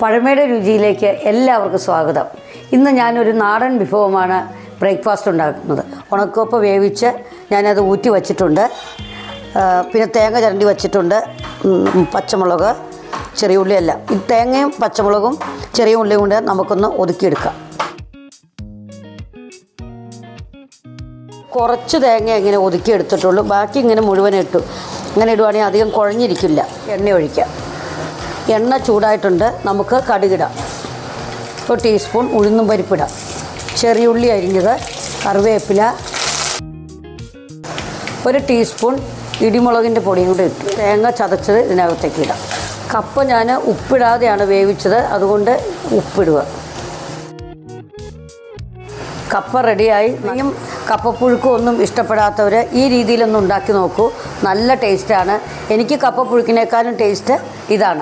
പഴമയുടെ രുചിയിലേക്ക് എല്ലാവർക്കും സ്വാഗതം. ഇന്ന് ഞാനൊരു നാടൻ വിഭവമാണ് ബ്രേക്ക്ഫാസ്റ്റ് ഉണ്ടാക്കുന്നത്. ഉണക്കോപ്പ് വേവിച്ച് ഞാനത് ഊറ്റി വച്ചിട്ടുണ്ട്. പിന്നെ തേങ്ങ ചരണ്ടി വച്ചിട്ടുണ്ട്. പച്ചമുളക് ചെറിയ ഉള്ളിയെല്ലാം. ഈ തേങ്ങയും പച്ചമുളകും ചെറിയ ഉള്ളിയും കൊണ്ട് നമുക്കൊന്ന് ഒതുക്കിയെടുക്കാം. കുറച്ച് തേങ്ങ ഇങ്ങനെ ഒതുക്കി എടുത്തിട്ടുള്ളൂ ബാക്കി ഇങ്ങനെ മുഴുവൻ ഇട്ടു അങ്ങനെ ഇടുവാണെങ്കിൽ അധികം കുഴഞ്ഞിരിക്കില്ല. എണ്ണ ഒഴിക്കാം. എണ്ണ ചൂടായിട്ടുണ്ട്. നമുക്ക് കടുകിടാം. ഒരു ടീസ്പൂൺ ഉഴുന്നും പരിപ്പിടാം. ചെറിയുള്ളി അരിഞ്ഞത് കറിവേപ്പില ഒരു ടീസ്പൂൺ ഇടിമുളകിന്റെ പൊടിയും കൂടി ഇട്ടു തേങ്ങ ചതച്ചത് ഇതിനകത്തേക്ക് ഇടാം. കപ്പ ഞാൻ ഉപ്പിടാതെയാണ് വേവിച്ചത് അതുകൊണ്ട് ഉപ്പിടുക. കപ്പ റെഡിയായി. ഇനിയും കപ്പപ്പുഴുക്കും ഒന്നും ഇഷ്ടപ്പെടാത്തവർ ഈ രീതിയിലൊന്നും ഉണ്ടാക്കി നോക്കൂ. നല്ല ടേസ്റ്റാണ് എനിക്ക് കപ്പപ്പുഴുക്കിനേക്കാളും ടേസ്റ്റ് ഇതാണ്.